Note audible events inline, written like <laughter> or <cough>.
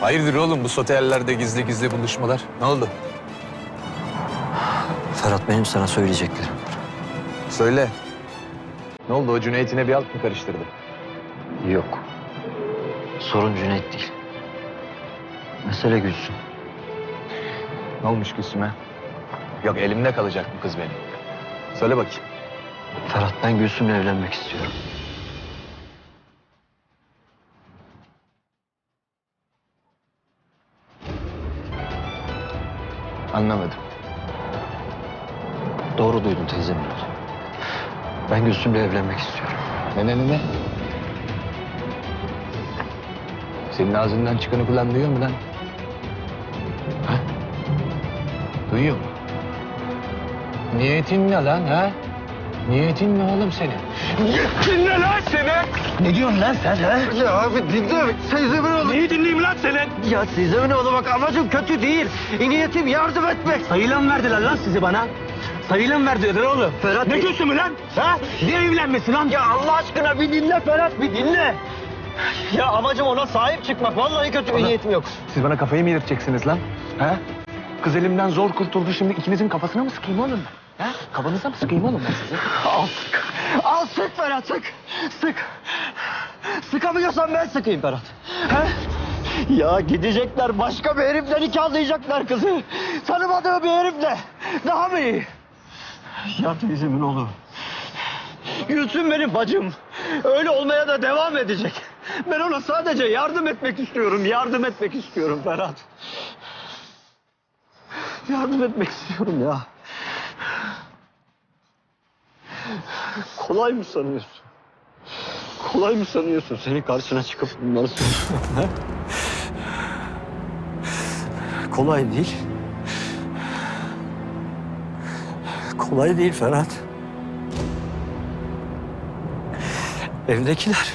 Hayırdır oğlum bu sotellerde gizli gizli buluşmalar? Ne oldu? Ferhat benim sana söyleyeceklerim. Söyle. Ne oldu o Cüneyt'ine bir alt mı karıştırdı? Yok. Sorun Cüneyt değil. Mesele Gülsün. Ne olmuş Gülsüm'e? Yok elimde kalacak bu kız benim. Söyle bakayım. Ferhat ben Gülsüm'le evlenmek istiyorum. Anlamadım. Doğru duydun teyzemin oğlu. Ben Gülsüm'le evlenmek istiyorum. Ne ne ne ne? Senin ağzından çıkanı kulağın duyuyor mu lan? Ha? Duyuyor mu? Niyetin ne lan ha? Niyetin ne oğlum senin? Niyetin ne lan senin? Ne diyorsun lan sen ha? Ya abi dinle. Teyzemin oğlu. Neyi dinleyeyim lan senin? Ya teyzemin oğlu bak amacım kötü değil. Niyetim yardım etmek. Sayıyla mı verdiler lan sizi bana? Sayıyla mı verdiler oğlum? Ferhat ne diyorsun lan? Ha? Ne evlenmesi lan? Ya Allah aşkına bir dinle Ferhat bir dinle. Ya amacım ona sahip çıkmak. Vallahi kötü bir niyetim yok. Siz bana kafayı mı yedirteceksiniz lan? Ha? Kız elimden zor kurtuldu şimdi ikinizin kafasına mı sıkayım oğlum? Ha? Kafanıza mı sıkayım oğlum ben size? Al sık. Al sık Ferhat sık. Sık. Sıkamıyorsan ben sıkayım Ferhat. He? Ya gidecekler başka bir herifle nikahlayacaklar kızı. Tanımadığı bir herifle. Daha mı iyi? Ya teyzemin oğlu. Gülsün benim bacım. Öyle olmaya da devam edecek. Ben ona sadece yardım etmek istiyorum. Yardım etmek istiyorum Ferhat. Yardım etmek istiyorum ya. Kolay mı sanıyorsun? Kolay mı sanıyorsun senin karşına çıkıp bunları? <laughs> Kolay değil. Kolay değil Ferhat. Evdekiler.